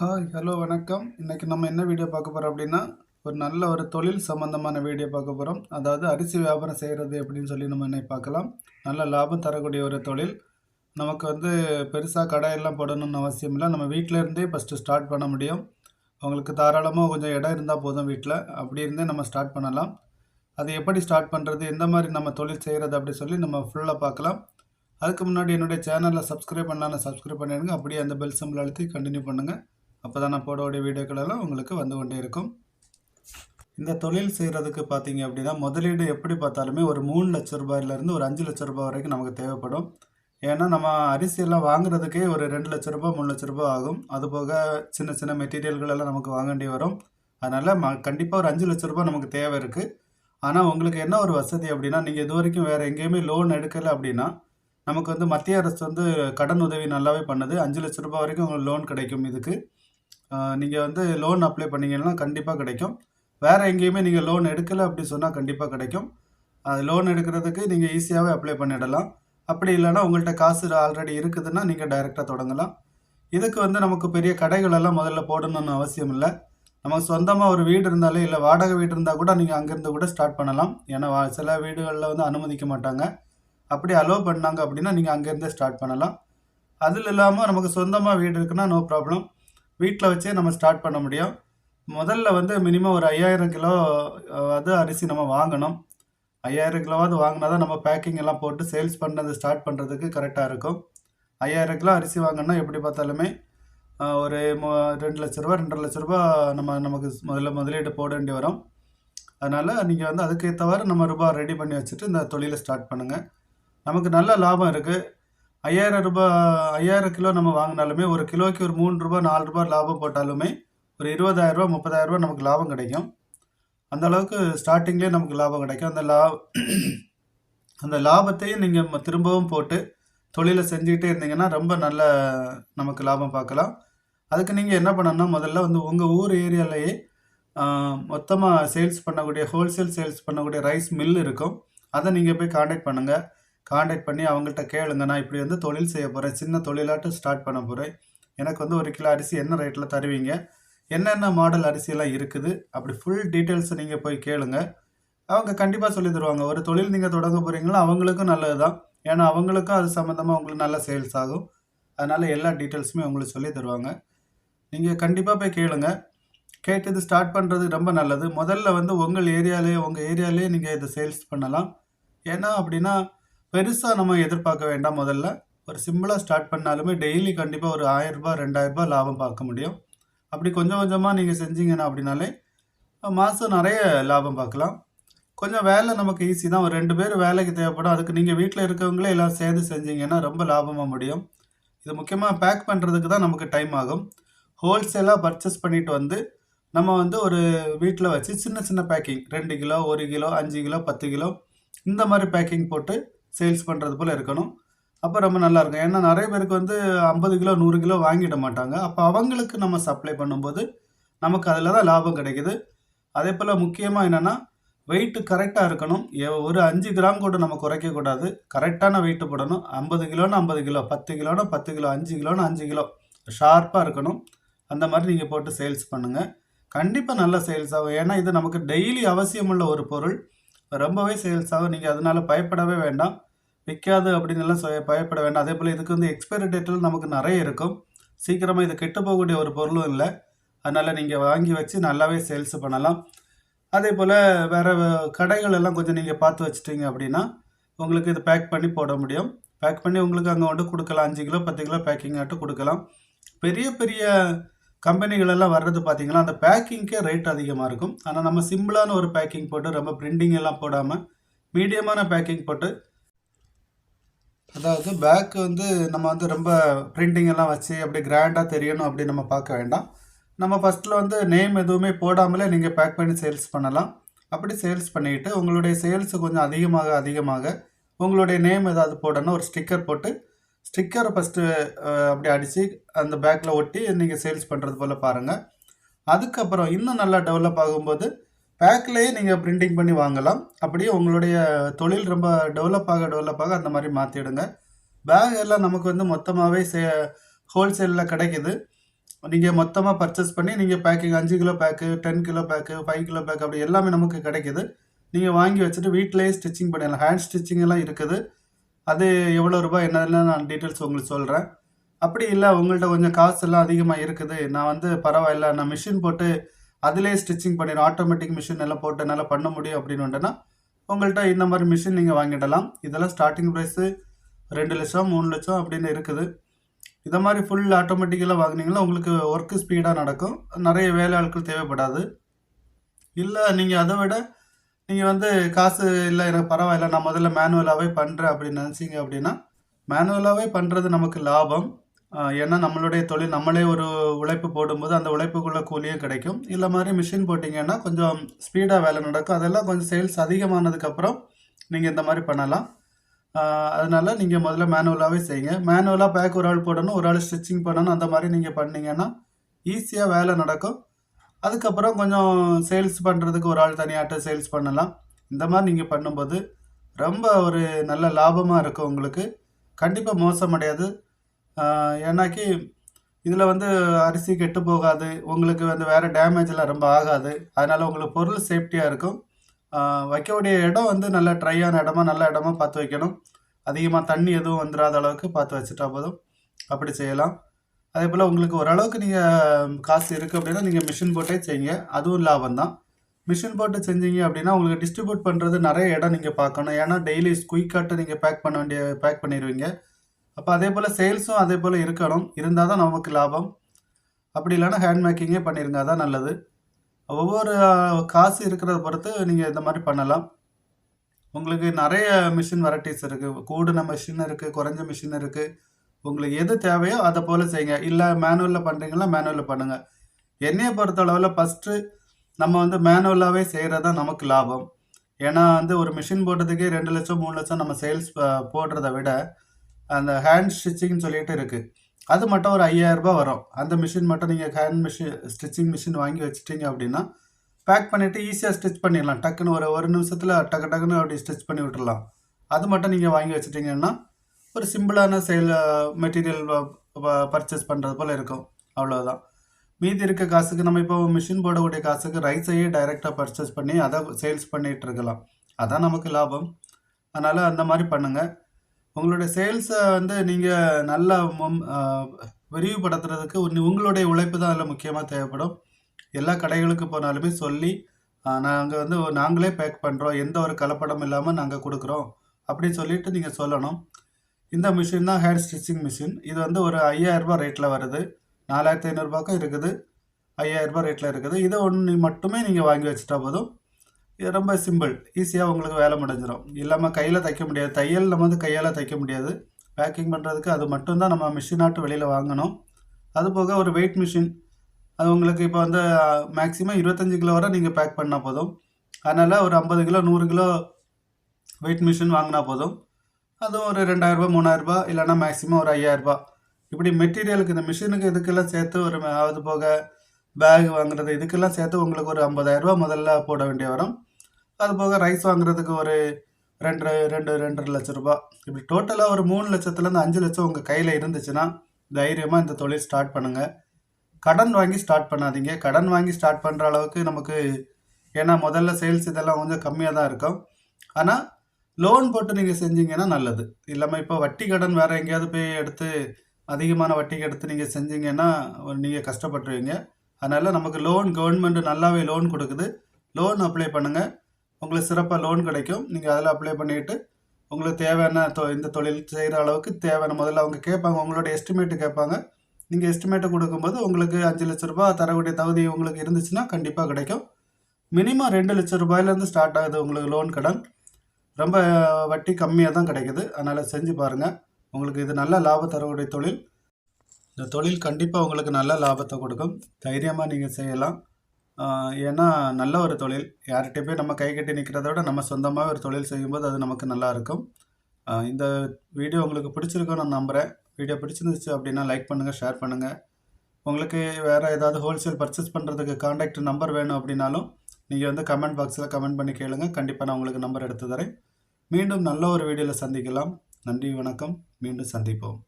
Hi hello வணக்கம். இன்றைக்கி நம்ம என்ன வீடியோ பார்க்க போகிறோம் அப்படின்னா ஒரு நல்ல ஒரு தொழில் சம்மந்தமான வீடியோ பார்க்க போகிறோம் அதாவது அரிசி வியாபாரம் செய்கிறது எப்படின்னு சொல்லி நம்ம இன்னைக்கு பார்க்கலாம். நல்ல லாபம் தரக்கூடிய ஒரு தொழில். நமக்கு வந்து பெருசாக கடையெல்லாம் போடணும்னு அவசியம் இல்லை. நம்ம வீட்டில் இருந்தே ஃபஸ்ட்டு ஸ்டார்ட் பண்ண முடியும். உங்களுக்கு தாராளமாக கொஞ்சம் இடம் இருந்தால் போதும் வீட்டில் அப்படி இருந்தே நம்ம ஸ்டார்ட் பண்ணலாம். அது எப்படி ஸ்டார்ட் பண்ணுறது எந்த மாதிரி நம்ம தொழில் செய்கிறது அப்படி சொல்லி நம்ம ஃபுல்லாக பார்க்கலாம். அதுக்கு முன்னாடி என்னுடைய சேனலில் சப்ஸ்கிரைப் பண்ணலாம் சப்ஸ்கிரைப் பண்ணிடுங்க. அப்படியே அந்த பெல் சிம்பிள் அழுத்தி கண்டினியூ பண்ணுங்கள் அப்போ தான் நான் போடக்கூடிய வீடியோக்களெல்லாம் உங்களுக்கு வந்து கொண்டே இருக்கும். இந்த தொழில் செய்கிறதுக்கு பார்த்தீங்க அப்படின்னா முதலீடு எப்படி பார்த்தாலுமே ஒரு மூணு லட்ச ரூபாயிலேருந்து ஒரு அஞ்சு லட்ச ரூபாய் வரைக்கும் நமக்கு தேவைப்படும். ஏன்னா நம்ம அரிசியெல்லாம் வாங்குறதுக்கே ஒரு ரெண்டு லட்ச ரூபாய் மூணு லட்ச ரூபாய் ஆகும். அது போக சின்ன சின்ன மெட்டீரியல்கள் எல்லாம் நமக்கு வாங்க வேண்டி வரும். அதனால் ம கண்டிப்பாக ஒரு அஞ்சு லட்ச ரூபாய் நமக்கு தேவை இருக்குது ஆனால் உங்களுக்கு என்ன ஒரு வசதி அப்படின்னா நீங்கள் இது வரைக்கும் வேறு எங்கேயுமே லோன் எடுக்கலை அப்படின்னா நமக்கு வந்து மத்திய அரசு வந்து கடன் உதவி நல்லாவே பண்ணுது. அஞ்சு லட்ச ரூபாய் வரைக்கும் உங்களுக்கு லோன் கிடைக்கும் இதுக்கு. நீங்கள் வந்து லோன் அப்ளை பண்ணீங்கன்னா கண்டிப்பாக கிடைக்கும். வேறு எங்கேயுமே நீங்கள் லோன் எடுக்கலை அப்படி சொன்னால் கண்டிப்பாக கிடைக்கும். அது லோன் எடுக்கிறதுக்கு நீங்கள் ஈஸியாகவே அப்ளை பண்ணிடலாம். அப்படி இல்லைன்னா உங்கள்கிட்ட காசு ஆல்ரெடி இருக்குதுன்னா நீங்கள் டைரெக்டாக தொடங்கலாம். இதுக்கு வந்து நமக்கு பெரிய கடைகளெல்லாம் முதல்ல போடணும்னு அவசியம் இல்லை. நமக்கு சொந்தமாக ஒரு வீடு இருந்தாலே இல்லை வாடகை வீடு இருந்தால் கூட நீங்கள் அங்கேருந்து கூட ஸ்டார்ட் பண்ணலாம். ஏன்னா சில வீடுகளில் வந்து அனுமதிக்க மாட்டாங்க. அப்படி அலோவ் பண்ணாங்க அப்படின்னா நீங்கள் அங்கேருந்தே ஸ்டார்ட் பண்ணலாம். அதில் இல்லாமல் நமக்கு சொந்தமாக வீடு இருக்குன்னா நோ ப்ராப்ளம் வீட்டில் வச்சே நம்ம ஸ்டார்ட் பண்ண முடியும். முதல்ல வந்து மினிமம் ஒரு ஐயாயிரம் கிலோ அது அரிசி நம்ம வாங்கணும். ஐயாயிரம் கிலோவாவது வாங்கினா தான் நம்ம பேக்கிங் எல்லாம் போட்டு சேல்ஸ் பண்ணது ஸ்டார்ட் பண்ணுறதுக்கு கரெக்டாக இருக்கும். ஐயாயிரம் கிலோ அரிசி வாங்கினா எப்படி பார்த்தாலுமே ஒரு ரெண்டு லட்ச ரூபா ரெண்டரை லட்ச ரூபா நம்ம நமக்கு முதல்ல முதலீடு போட வேண்டி வரும். அதனால் நீங்கள் வந்து அதுக்கேற்றவாறு நம்ம ரூபாய் ரெடி பண்ணி வச்சுட்டு இந்த தொழிலை ஸ்டார்ட் பண்ணுங்கள் நமக்கு நல்ல லாபம் இருக்குது ஐயாயிரம் ரூபாய் ஐயாயிரம் கிலோ நம்ம வாங்கினாலுமே ஒரு கிலோக்கு ஒரு மூணு ரூபா நாலு ரூபாய் லாபம் போட்டாலுமே ஒரு இருபதாயிரம் ரூபா முப்பதாயிரம் நமக்கு லாபம் கிடைக்கும். அந்த அளவுக்கு ஸ்டார்டிங்லேயே நமக்கு லாபம் கிடைக்கும். அந்த லா அந்த லாபத்தையும் நீங்கள் திரும்பவும் போட்டு தொழிலை செஞ்சுக்கிட்டே இருந்தீங்கன்னா ரொம்ப நல்ல நமக்கு லாபம் பார்க்கலாம். அதுக்கு நீங்கள் என்ன பண்ணணும்னா முதல்ல வந்து உங்கள் ஊர் ஏரியாலேயே மொத்தமாக சேல்ஸ் பண்ணக்கூடிய ஹோல்சேல் சேல்ஸ் பண்ணக்கூடிய ரைஸ் மில் இருக்கும். அதை நீங்கள் போய் காண்டாக்ட் பண்ணுங்கள் காண்டாக்ட் பண்ணி அவங்கள்ட்ட கேளுங்க. நான் இப்படி வந்து தொழில் செய்ய போகிறேன் சின்ன தொழிலாட்டம் ஸ்டார்ட் பண்ண போகிறேன் எனக்கு வந்து ஒரு கிலோ அரிசி என்ன ரேட்டில் தருவீங்க? என்னென்ன மாடல் அரிசியெல்லாம் இருக்குது? அப்படி ஃபுல் டீட்டெயில்ஸை நீங்கள் போய் கேளுங்க. அவங்க கண்டிப்பாக சொல்லி தருவாங்க. ஒரு தொழில் நீங்கள் தொடங்க போகிறீங்களோ அவங்களுக்கும் நல்லது தான் ஏன்னா அவங்களுக்கும் அது சம்மந்தமாக உங்களுக்கு நல்ல சேல்ஸ் ஆகும். அதனால் எல்லா டீட்டெயில்ஸுமே உங்களுக்கு சொல்லி தருவாங்க. நீங்கள் கண்டிப்பாக போய் கேளுங்க. கேட்டு இது ஸ்டார்ட் பண்ணுறது ரொம்ப நல்லது. முதல்ல வந்து உங்கள் ஏரியாலே உங்கள் ஏரியாலே நீங்கள் இதை சேல்ஸ் பண்ணலாம். ஏன்னா அப்படின்னா பெருசாக நம்ம எதிர்பார்க்க வேண்டாம் முதல்ல. ஒரு சிம்பிளாக ஸ்டார்ட் பண்ணாலுமே டெய்லி கண்டிப்பாக ஒரு ஆயிரரூபா ரெண்டாயிரரூபா லாபம் பார்க்க முடியும். அப்படி கொஞ்சம் கொஞ்சமாக நீங்கள் செஞ்சீங்கன்னா அப்படின்னாலே மாதம் நிறைய லாபம் பார்க்கலாம். கொஞ்சம் வேலை நமக்கு ஈஸி தான். ஒரு ரெண்டு பேர் வேலைக்கு தேவைப்படும். அதுக்கு நீங்கள் வீட்டில் இருக்கவங்களே எல்லாம் சேர்ந்து செஞ்சீங்கன்னா ரொம்ப லாபமாக முடியும். இது முக்கியமாக பேக் பண்ணுறதுக்கு தான் நமக்கு டைம் ஆகும். ஹோல்சேலாக பர்ச்சேஸ் பண்ணிட்டு வந்து நம்ம வந்து ஒரு வீட்டில் வச்சு சின்ன சின்ன பேக்கிங் ரெண்டு கிலோ ஒரு கிலோ அஞ்சு கிலோ பத்து கிலோ இந்த மாதிரி பேக்கிங் போட்டு சேல்ஸ் பண்ணுறது போல் இருக்கணும். அப்போ ரொம்ப நல்லா இருக்கும். ஏன்னா நிறைய பேருக்கு வந்து ஐம்பது கிலோ நூறு கிலோ வாங்கிட மாட்டாங்க. அப்போ அவங்களுக்கு நம்ம சப்ளை பண்ணும்போது நமக்கு அதில் தான் லாபம் கிடைக்குது. அதே போல் முக்கியமாக என்னென்னா வெயிட்டு கரெக்டாக இருக்கணும். ஒரு அஞ்சு கிராம் கூட நம்ம குறைக்கக்கூடாது கரெக்டான வெயிட்டு போடணும். ஐம்பது கிலோன்னு ஐம்பது கிலோ பத்து கிலோனா பத்து கிலோ அஞ்சு கிலோன்னு அஞ்சு கிலோ. ஷார்ப்பாக இருக்கணும். அந்த மாதிரி நீங்கள் போட்டு சேல்ஸ் பண்ணுங்கள் கண்டிப்பாக நல்ல சேல்ஸ் ஆகும். ஏன்னா இது நமக்கு டெய்லி அவசியமுள்ள ஒரு பொருள். ரொம்பவே சேல்ஸ் ஆகும். நீங்கள் அதனால் பயப்படவே வேண்டாம். விற்காது அப்படின்னு எல்லாம் பயப்பட வேண்டாம். அதே போல் இதுக்கு வந்து எக்ஸ்பைரி டேட்டில் நமக்கு நிறைய இருக்கும். சீக்கிரமாக இது கெட்டு போகக்கூடிய ஒரு பொருளும் இல்லை. அதனால் நீங்கள் வாங்கி வச்சு நல்லாவே சேல்ஸ் பண்ணலாம். அதே போல் வேறு கடைகள் எல்லாம் கொஞ்சம் நீங்கள் பார்த்து வச்சுட்டீங்க அப்படின்னா உங்களுக்கு இது பேக் பண்ணி போட முடியும். பேக் பண்ணி உங்களுக்கு அங்கே வந்து கொடுக்கலாம். அஞ்சு கிலோ பத்து கிலோ பேக்கிங் ஆட்டு கொடுக்கலாம். பெரிய பெரிய கம்பெனிகள் எல்லாம் வர்றது பார்த்தீங்கன்னா அந்த பேக்கிங்க்கே ரேட் அதிகமாக இருக்கும். ஆனால் நம்ம சிம்பிளான ஒரு பேக்கிங் போட்டு ரொம்ப பிரிண்டிங் எல்லாம் போடாமல் மீடியமான பேக்கிங் போட்டு அதாவது பேக் வந்து நம்ம வந்து ரொம்ப பிரிண்டிங் எல்லாம் வச்சு அப்படி கிராண்டாக தெரியணும் அப்படி நம்ம பார்க்க வேண்டாம். நம்ம ஃபஸ்ட்டில் வந்து நேம் எதுவுமே போடாமலே நீங்கள் பேக் பண்ணி சேல்ஸ் பண்ணலாம். அப்படி சேல்ஸ் பண்ணிவிட்டு உங்களுடைய சேல்ஸ் கொஞ்சம் அதிகமாக அதிகமாக உங்களுடைய நேம் ஏதாவது போடணும் ஒரு ஸ்டிக்கர் போட்டு ஸ்டிக்கரை ஃபஸ்ட்டு அப்படி அடித்து அந்த பேக்கில் ஒட்டி நீங்கள் சேல்ஸ் பண்ணுறது போல் பாருங்கள் அதுக்கப்புறம் இன்னும் நல்லா டெவலப் ஆகும்போது பேக்லேயே நீங்கள் பிரிண்டிங் பண்ணி வாங்கலாம். அப்படியே உங்களுடைய தொழில் ரொம்ப டெவலப் ஆக டெவலப் ஆக அந்த மாதிரி மாற்றிடுங்க பேக் எல்லாம் நமக்கு வந்து மொத்தமாகவே சே ஹோல்சேலில் கிடைக்குது. நீங்கள் மொத்தமாக பர்ச்சேஸ் பண்ணி நீங்கள் பேக்கிங் அஞ்சு kilo pack ten kilo pack five kilo pack அப்படி எல்லாமே நமக்கு கிடைக்குது. நீங்கள் வாங்கி வச்சுட்டு வீட்டிலேயே ஸ்டிச்சிங் பண்ணிடலாம். ஹேண்ட் ஸ்டிச்சிங் எல்லாம் இருக்குது. அது எவ்வளோ ரூபாய் என்னென்ன நான் டீட்டெயில்ஸ் உங்களுக்கு சொல்கிறேன் அப்படி இல்லை உங்கள்கிட்ட கொஞ்சம் காசு எல்லாம் அதிகமாக இருக்குது. நான் வந்து பரவாயில்ல நான் மிஷின் போட்டு அதிலே ஸ்டிச்சிங் பண்ணிடும் ஆட்டோமேட்டிக் மிஷின் எல்லாம் போட்டு என்னால் பண்ண முடியும் அப்படின்னு வந்துட்டுனா உங்கள்கிட்ட இந்த மாதிரி மிஷின் நீங்கள் வாங்கிடலாம். இதெல்லாம் ஸ்டார்டிங் ப்ரைஸு ரெண்டு லட்சம் மூணு லட்சம் அப்படின்னு இருக்குது. இதை மாதிரி ஃபுல் ஆட்டோமேட்டிக்கலாக வாங்கினீங்கன்னா உங்களுக்கு ஒர்க்கு ஸ்பீடாக நடக்கும். நிறைய வேலை ஆட்கள் தேவைப்படாது. இல்லை நீங்கள் அதை விட நீங்கள் வந்து காசு இல்லை எனக்கு பரவாயில்ல நான் முதல்ல மேனுவலாகவே பண்ணுறேன் அப்படின்னு நினச்சிங்க அப்படின்னா மேனுவலாகவே பண்ணுறது நமக்கு லாபம். ஏன்னா நம்மளுடைய தொழில் நம்மளே ஒரு உழைப்பு போடும்போது அந்த உழைப்புக்குள்ள கூலியும் கிடைக்கும். இல்லை மாதிரி மிஷின் போட்டிங்கன்னா கொஞ்சம் ஸ்பீடாக வேலை நடக்கும். அதெல்லாம் கொஞ்சம் சேல்ஸ் அதிகமானதுக்கப்புறம் நீங்கள் இந்த மாதிரி பண்ணலாம். அதனால் அதனால நீங்கள் முதல்ல மேனுவலாகவே செய்யுங்க. மேனுவலாக பேக் ஒரு ஆள் போடணும் ஒரு ஆள் ஸ்டிச்சிங் பண்ணணும் அந்த மாதிரி நீங்கள் பண்ணீங்கன்னா ஈஸியாக வேலை நடக்கும். அதுக்கப்புறம் கொஞ்சம் சேல்ஸ் பண்ணுறதுக்கு ஒரு ஆள் தனியாட்ட சேல்ஸ் பண்ணலாம். இந்த மாதிரி நீங்கள் பண்ணும்போது ரொம்ப ஒரு நல்ல லாபமாக இருக்கும் உங்களுக்கு. கண்டிப்பாக மோசமடையாது. ஏன்னாக்கி இதில் வந்து அரிசி கெட்டு போகாது உங்களுக்கு வந்து வேறு டேமேஜெலாம் ரொம்ப ஆகாது. அதனால் உங்களுக்கு பொருள் சேஃப்டியாக இருக்கும். வைக்கக்கூடிய இடம் வந்து நல்ல ட்ரையான இடமா நல்ல இடமா பார்த்து வைக்கணும். அதிகமாக தண்ணி எதுவும் வந்துடாத அளவுக்கு பார்த்து வச்சுட்டா போதும். அப்படி செய்யலாம். அதே போல் உங்களுக்கு ஓரளவுக்கு நீங்கள் காசு இருக்குது அப்படின்னா நீங்கள் மிஷின் போட்டே செய்யுங்க. அதுவும் லாபம் தான். மிஷின் போட்டு செஞ்சீங்க அப்படின்னா உங்களுக்கு டிஸ்ட்ரிபியூட் பண்ணுறது நிறைய இடம் நீங்கள் பார்க்கணும். ஏன்னா டெய்லி குயிக்காட்டு நீங்கள் பேக் பண்ண வேண்டிய பேக் பண்ணிடுவீங்க அப்போ அதே போல் சேல்ஸும் அதே போல் இருக்கணும். இருந்தால் தான் நமக்கு லாபம். அப்படி இல்லைன்னா ஹேண்ட் மேக்கிங்கே பண்ணிருங்க அதான் நல்லது. ஒவ்வொரு காசு இருக்கிறத பொறுத்து நீங்கள் இந்த மாதிரி பண்ணலாம். உங்களுக்கு நிறைய மிஷின் வெரைட்டிஸ் இருக்குது கூடின மிஷின் இருக்குது குறைஞ்ச மிஷின் இருக்குது உங்களுக்கு எது தேவையோ அதை போல் செய்யுங்க. இல்லை மேனுவலில் பண்ணுறீங்களா மேனுவலில் பண்ணுங்கள் என்னையை பொறுத்த அளவில் ஃபஸ்ட்டு நம்ம வந்து மேனுவலாகவே செய்கிறது தான் நமக்கு லாபம். ஏன்னா வந்து ஒரு மிஷின் போட்டதுக்கே ரெண்டு லட்சம் மூணு லட்சம் நம்ம சேல்ஸ் போடுறத விட அந்த ஹேண்ட் ஸ்டிச்சிங்னு சொல்லிட்டு இருக்குது அது மட்டும் ஒரு ஐயாயிரரூபா வரும். அந்த மிஷின் மட்டும் நீங்கள் ஹேண்ட் மிஷின் ஸ்டிச்சிங் மிஷின் வாங்கி வச்சிட்டீங்க அப்படின்னா பேக் பண்ணிவிட்டு ஈஸியாக ஸ்டிச் பண்ணிடலாம். டக்குன்னு ஒரு ஒரு நிமிஷத்தில் டக்கு டக்குன்னு அப்படி ஸ்டிச் பண்ணி விட்டுடலாம். அது மட்டும் நீங்கள் வாங்கி வச்சிட்டிங்கன்னா ஒரு சிம்பிளான செயல் மெட்டீரியல் பர்ச்சேஸ் பண்ணுறது போல் இருக்கும். அவ்வளோதான் மீதி இருக்க காசுக்கு நம்ம இப்போ மிஷின் போடக்கூடிய காசுக்கு ரைஸையே டைரெக்டாக பர்ச்சேஸ் பண்ணி அதை சேல்ஸ் பண்ணிகிட்டு இருக்கலாம். அதான் நமக்கு லாபம். அதனால் அந்த மாதிரி பண்ணுங்கள் உங்களுடைய சேல்ஸை வந்து நீங்கள் நல்லா விரிவுபடுத்துறதுக்கு உங்களுடைய உழைப்பு தான் அதில் முக்கியமாக தேவைப்படும். எல்லா கடைகளுக்கு போனாலுமே சொல்லி நாங்கள் வந்து நாங்களே பேக் பண்ணுறோம் எந்த ஒரு கலப்படம் இல்லாமல் நாங்கள் கொடுக்குறோம். அப்படின்னு சொல்லிட்டு நீங்கள் சொல்லணும். இந்த மிஷின் தான் ஹேர் ஸ்டிச்சிங் மிஷின் இது வந்து ஒரு ஐயாயிரரூபா ரேட்டில் வருது. நாலாயிரத்தி ஐநூறுரூபாக்கும் இருக்குது. ஐயாயிரரூபா ரேட்டில் இருக்குது. இதை ஒன்று மட்டுமே நீங்கள் வாங்கி வச்சுட்டா போதும். இது ரொம்ப சிம்பிள். ஈஸியாக உங்களுக்கு வேலை முடிஞ்சிடும் இல்லாமல் கையில் தைக்க முடியாது. தையல் நம்ம வந்து கையால் தைக்க முடியாது. பேக்கிங் பண்ணுறதுக்கு அது மட்டும்தான் நம்ம மிஷினாட்டு வெளியில் வாங்கணும். அது போக ஒரு வெயிட் மிஷின் அது உங்களுக்கு இப்போ வந்து மேக்ஸிமம் இருபத்தஞ்சு கிலோ வரை நீங்கள் பேக் பண்ணால் போதும். அதனால் ஒரு ஐம்பது கிலோ நூறு கிலோ வெயிட் மிஷின் வாங்கினா போதும். அதுவும் ஒரு ரெண்டாயிரரூபா மூணாயிரரூபா இல்லைன்னா மேக்ஸிமம் ஒரு ஐயாயிரரூபா இப்படி மெட்டீரியலுக்கு இந்த மிஷினுக்கு இதுக்கெல்லாம் சேர்த்து ஒரு அது போக பேக் வாங்குறது இதுக்கெல்லாம் சேர்த்து உங்களுக்கு ஒரு ஐம்பதாயிரரூபா முதல்ல போட வேண்டிய வரும். அது போக ரைஸ் வாங்குறதுக்கு ஒரு ரெண்டு ரெண்டு ரெண்டரை லட்ச ரூபாய் இப்படி டோட்டலாக ஒரு மூணு லட்சத்துலேருந்து அஞ்சு லட்சம் உங்கள் கையில் இருந்துச்சுன்னா தைரியமாக இந்த தொழில் ஸ்டார்ட் பண்ணுங்கள் கடன் வாங்கி ஸ்டார்ட் பண்ணாதீங்க. கடன் வாங்கி ஸ்டார்ட் பண்ணுற அளவுக்கு நமக்கு ஏன்னா முதல்ல சேல்ஸ் இதெல்லாம் கொஞ்சம் கம்மியாக தான் இருக்கும். ஆனால் லோன் போட்டு நீங்கள் செஞ்சீங்கன்னா நல்லது. இல்லாமல் இப்போ வட்டி கடன் வேறு எங்கேயாவது போய் எடுத்து அதிகமான வட்டிக்கு எடுத்து நீங்கள் செஞ்சீங்கன்னா நீங்கள் கஷ்டப்பட்டுருவீங்க. அதனால் நமக்கு லோன் கவர்மெண்ட் நல்லாவே லோன் கொடுக்குது. லோன் அப்ளை பண்ணுங்கள் உங்களுக்கு சிறப்பாக லோன் கிடைக்கும். நீங்கள் அதில் அப்ளை பண்ணிவிட்டு உங்களுக்கு தேவையான தொ இந்த தொழில் செய்கிற அளவுக்கு தேவையான முதல்ல அவங்க கேட்பாங்க. உங்களோட எஸ்டிமேட்டு கேட்பாங்க. நீங்கள் எஸ்டிமேட்டை கொடுக்கும்போது உங்களுக்கு அஞ்சு லட்ச ரூபாய் தரக்கூடிய தகுதி உங்களுக்கு இருந்துச்சுன்னா கண்டிப்பாக கிடைக்கும். மினிமம் ரெண்டு லட்ச ரூபாயிலேருந்து ஸ்டார்ட் ஆகுது உங்களுக்கு லோன் கடன். ரொம்ப வட்டி கம்மியாக தான் கிடைக்குது. அதனால் செஞ்சு பாருங்கள் உங்களுக்கு இது நல்ல லாபம் தரக்கூடிய தொழில். இந்த தொழில் கண்டிப்பாக உங்களுக்கு நல்ல லாபத்தை கொடுக்கும். தைரியமாக நீங்கள் செய்யலாம். ஏன்னா நல்ல ஒரு தொழில். யார்கிட்ட போய் நம்ம கை கட்டி நிற்கிறத விட நம்ம சொந்தமாக ஒரு தொழில் செய்யும்போது அது நமக்கு நல்லாயிருக்கும் இந்த வீடியோ உங்களுக்கு பிடிச்சிருக்கும்னு நான் நம்புகிறேன் வீடியோ பிடிச்சிருந்துச்சு அப்படின்னா லைக் பண்ணுங்கள் ஷேர் பண்ணுங்கள் உங்களுக்கு வேறு ஏதாவது ஹோல்சேல் பர்ச்சேஸ் பண்ணுறதுக்கு காண்டாக்ட் நம்பர் வேணும் அப்படின்னாலும் நீங்கள் வந்து கமெண்ட் பாக்ஸில் கமெண்ட் பண்ணி கேளுங்க. கண்டிப்பாக நான் உங்களுக்கு நம்பர் எடுத்து தரேன். மீண்டும் நல்ல ஒரு வீடியோவில் சந்திக்கலாம். நன்றி வணக்கம். மீண்டும் சந்திப்போம்.